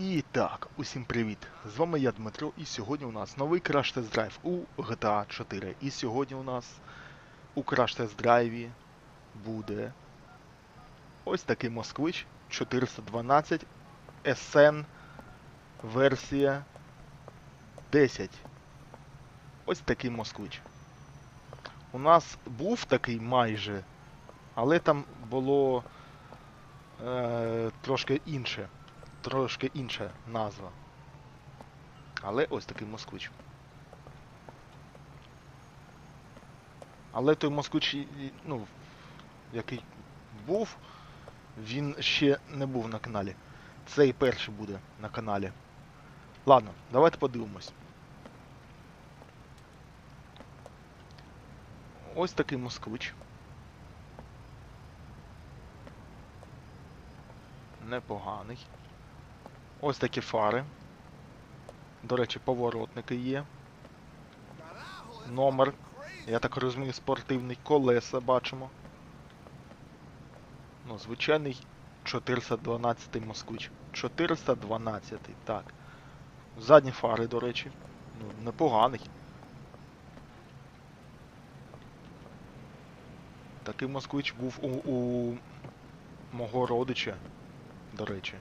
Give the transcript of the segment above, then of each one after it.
І так, усім привіт! З вами я Дмитро, і сьогодні у нас новий краш тест драйв у GTA 4. І сьогодні у нас у краш тест драйві буде ось такий москвич 412 SN версія 10. Ось такий москвич. У нас був такий майже, але там було е, трошки інше трошки інша назва. Але ось такий москвич. Але той москвич, ну, який був, він ще не був на каналі. Цей перший буде на каналі. Ладно, давайте подивимось. Ось такий москвич. Непоганий. Ось такі фари. До речі, поворотники є. Номер. Я так розумію, спортивний. Колеса бачимо. Ну, звичайний 412 москвич. 412, так. Задні фари, до речі. Ну, непоганий. Такий москвич був у, у мого родича, до речі.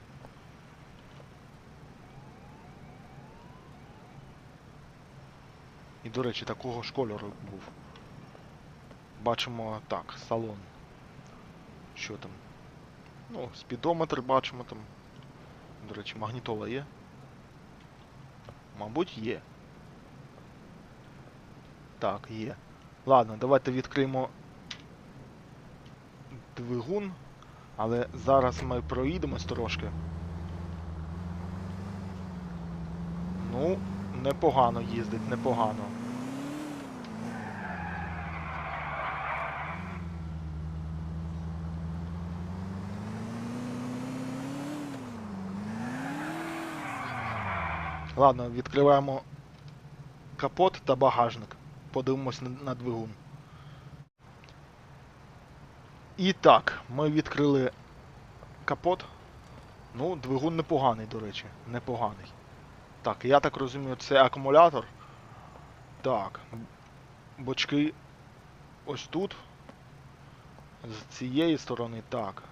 І, до речі, такого ж кольору був. Бачимо так, салон. Що там? Ну, спідометр бачимо там. До речі, магнітола є. Мабуть, є. Так, є. Ладно, давайте відкриємо двигун. Але зараз ми проїдемось трошки. Ну, непогано їздить, непогано. Ладно, відкриваємо капот та багажник. Подивимось на, двигун. І так, ми відкрили капот. Ну, двигун непоганий, до речі, непоганий. Так, я так розумію, це акумулятор. Так. Бочки ось тут. З цієї сторони, так.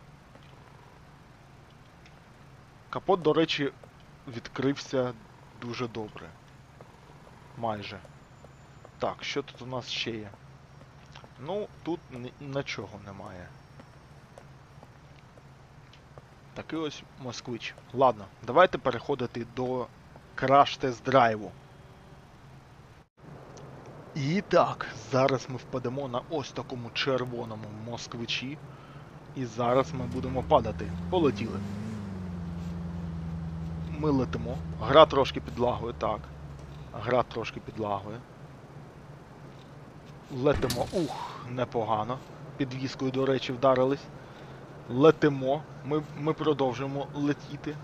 Капот, до речі, відкрився дуже добре. Майже. Так, що тут у нас ще є? Ну, тут нічого немає. Такий ось москвич. Ладно, давайте переходити до краш тест драйву. І так, зараз ми впадемо на ось такому червоному москвичі. І зараз ми будемо падати. Полетіли. Ми летимо. Гра трошки підлагує, так. Гра трошки підлагує. Летимо. Ух, непогано. Підвіскою, до речі, вдарились. Летимо. Ми, ми продовжуємо летіти.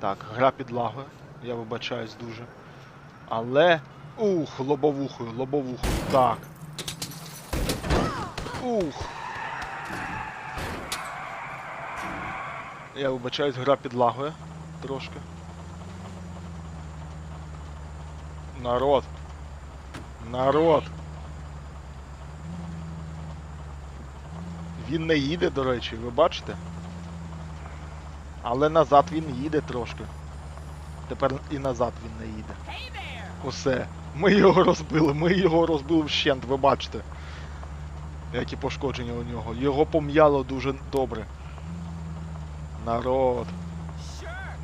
Так, гра підлагує. Я вибачаюсь дуже. Але. Ух, лобовухою, лобовухою. Так. Ух. Я вибачаюсь, гра підлагує трошки. Народ. Народ. Він не їде, до речі, ви бачите? Але назад він їде трошки. Тепер і назад він не їде. Усе. Ми його розбили, ми його розбили вщент, ви бачите. Які пошкодження у нього. Його пом'яло дуже добре. Народ.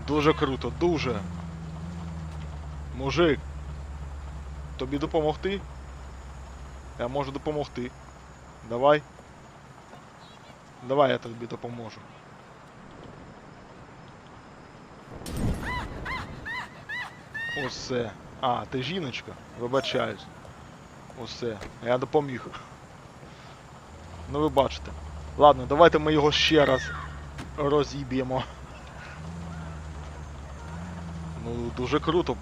Дуже круто, дуже. Мужик. Тобі допомогти? Я можу допомогти. Давай. Давай я тобі допоможу. Усе. А, ти жіночка? Вибачаюсь. Усе. Я допоміг. Ну ви бачите. Ладно, давайте ми його ще раз розіб'ємо. Ну, дуже круто.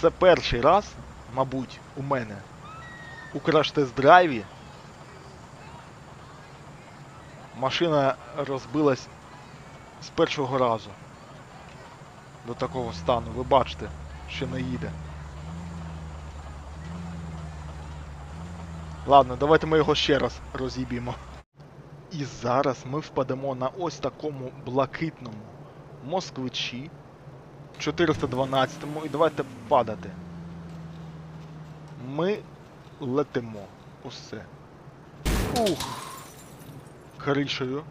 Це перший раз, мабуть, у мене у краш-тест-драйві машина розбилась з першого разу. до такого стану. Ви бачите, що не їде. Ладно, давайте ми його ще раз розіб'ємо. І зараз ми впадемо на ось такому блакитному москвичі 412-му і давайте падати. Ми летимо. Усе. Ух. Кришею.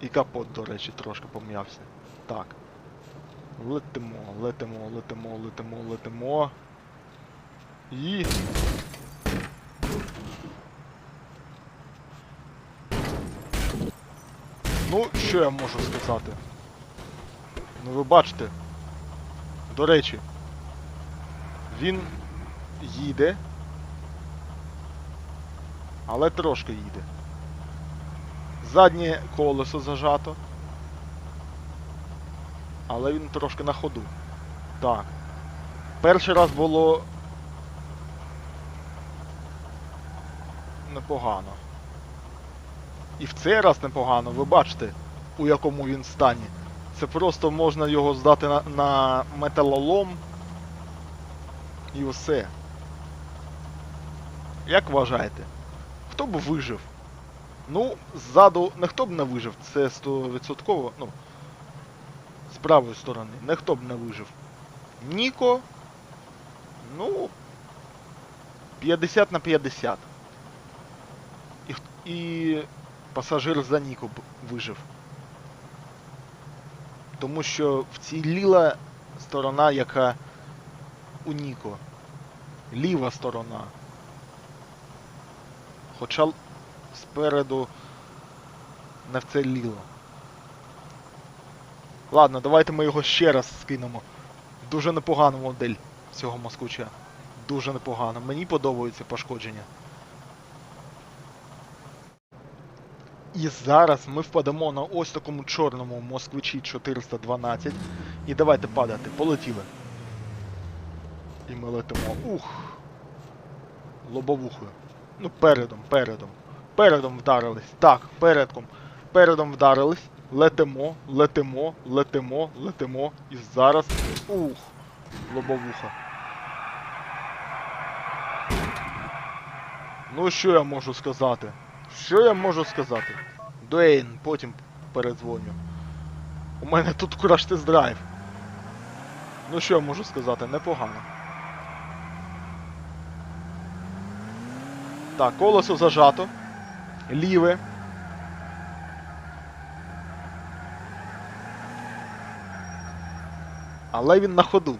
І капот, до речі, трошки пом'явся. Так. Летимо, летимо, летимо, летимо, летимо. І. Ну, що я можу сказати? Ну ви бачите. До речі, він їде, але трошки їде. Заднє колесо зажато. Але він трошки на ходу. Так. Перший раз було непогано. І в цей раз непогано, ви бачите, у якому він стані. Це просто можна його здати на, на металолом. І усе. Як вважаєте? Хто б вижив? Ну, ззаду ніхто б не вижив, це 100%, ну, з правої сторони, ніхто б не вижив. Ніко, ну, 50 на 50. І, і пасажир за Ніко б вижив. Тому що вціліла сторона, яка у Ніко. Ліва сторона. Хоча спереду не вціліло. Ладно, давайте ми його ще раз скинемо. Дуже непогана модель цього москвича. Дуже непогано. Мені подобаються пошкодження. І зараз ми впадемо на ось такому чорному москвичі 412. І давайте падати. Полетіли. І ми летимо. Ух. Лобовухою. Ну, передом, передом. Передом вдарились. Так, передком. Передом вдарились. Летимо, летимо, летимо, летимо. І зараз. Ух. Лобовуха. Ну, що я можу сказати? Що я можу сказати? Дуейн, потім передзвоню. У мене тут краш тест драйв. Ну що я можу сказати? Непогано. Так, колесо зажато. Ліве. Але він на ходу.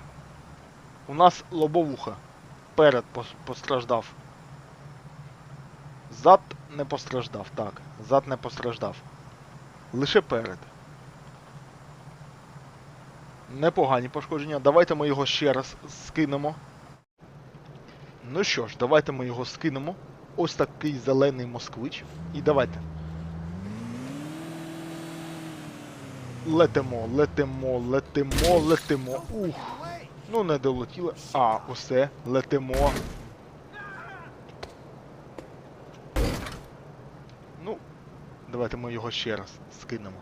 У нас лобовуха. Перед постраждав. Зад не постраждав, так. Зад не постраждав. Лише перед. Непогані пошкодження. Давайте ми його ще раз скинемо. Ну що ж, давайте ми його скинемо. Ось такий зелений москвич. І давайте. Летимо, летимо, летимо, летимо. Ух. Ну не долетіли. А, усе, летимо. Ну, давайте ми його ще раз скинемо.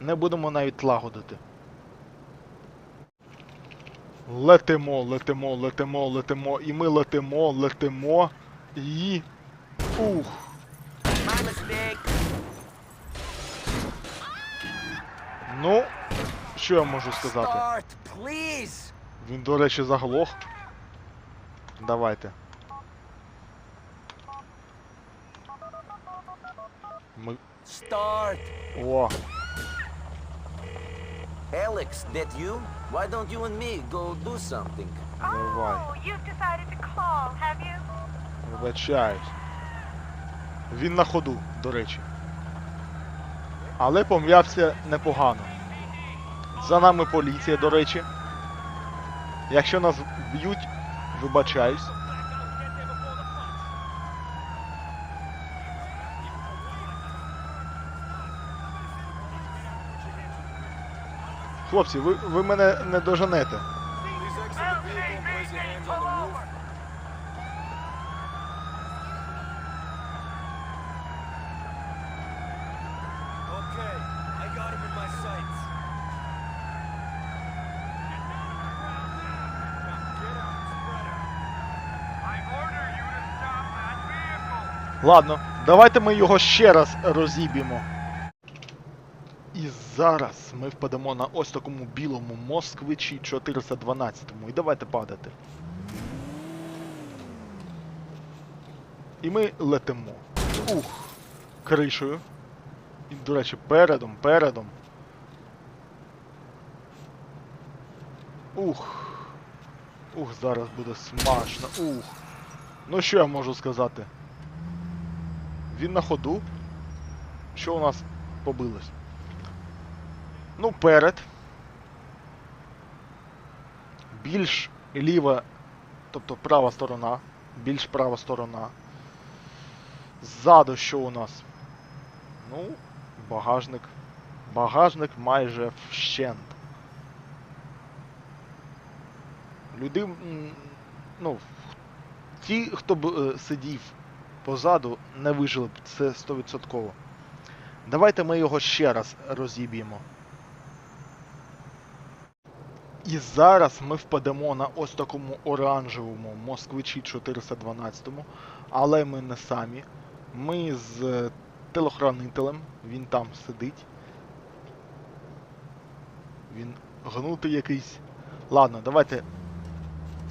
Не будемо навіть лагодити. Летимо, летимо, летимо, летимо, і ми летимо, летимо, і. Ух. Ну, що я можу сказати? Start, please. Він, до речі, заглох. Давайте. Ми. Start. О, Alex, that you? Why don't you and me go do something? давай. Oh, you've decided to call, have you? Вибачаюсь. Він на ходу, до речі. Але пом'явся непогано. За нами поліція, до речі. Якщо нас б'ють, вибачаюсь. Хлопці, ви, ви мене не доженете. Ладно, давайте ми його ще раз розіб'ємо. І зараз ми впадемо на ось такому білому москвичі 412. І давайте падати. І ми летимо. Ух. Кришею. І, до речі, передом, передом. Ух. Ух, зараз буде смачно. Ух. Ну що я можу сказати? Він на ходу. Що у нас побилось? Ну, перед. Більш ліва, тобто права сторона. Більш права сторона. Ззаду що у нас? Ну, багажник. Багажник майже вщент. Люди, ну, ті, хто б е, сидів позаду, не вижили б, це 100%. Давайте ми його ще раз розіб'ємо. І зараз ми впадемо на ось такому оранжевому москвичі 412, але ми не самі. Ми з телохранителем, він там сидить. Він гнутий якийсь. Ладно, давайте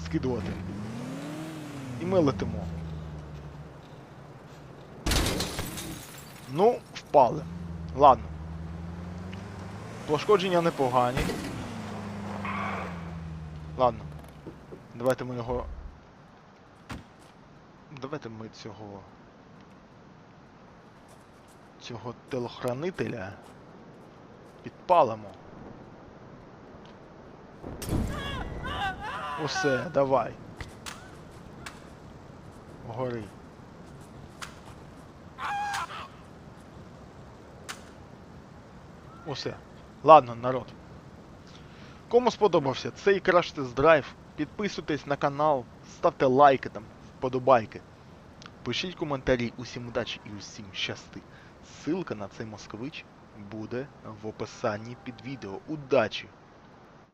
скидувати. І ми летимо. Ну, впали. Ладно. Пошкодження непогані. Ладно. Давайте ми його. Давайте ми цього. Цього телохранителя підпалимо. Усе, давай. Гори. Усе. Ладно, народ. Кому сподобався цей краш тест драйв, підписуйтесь на канал, ставте лайки там, вподобайки. Пишіть коментарі, усім удачі і усім щасти. Ссылка на цей москвич буде в описанні під відео. Удачі!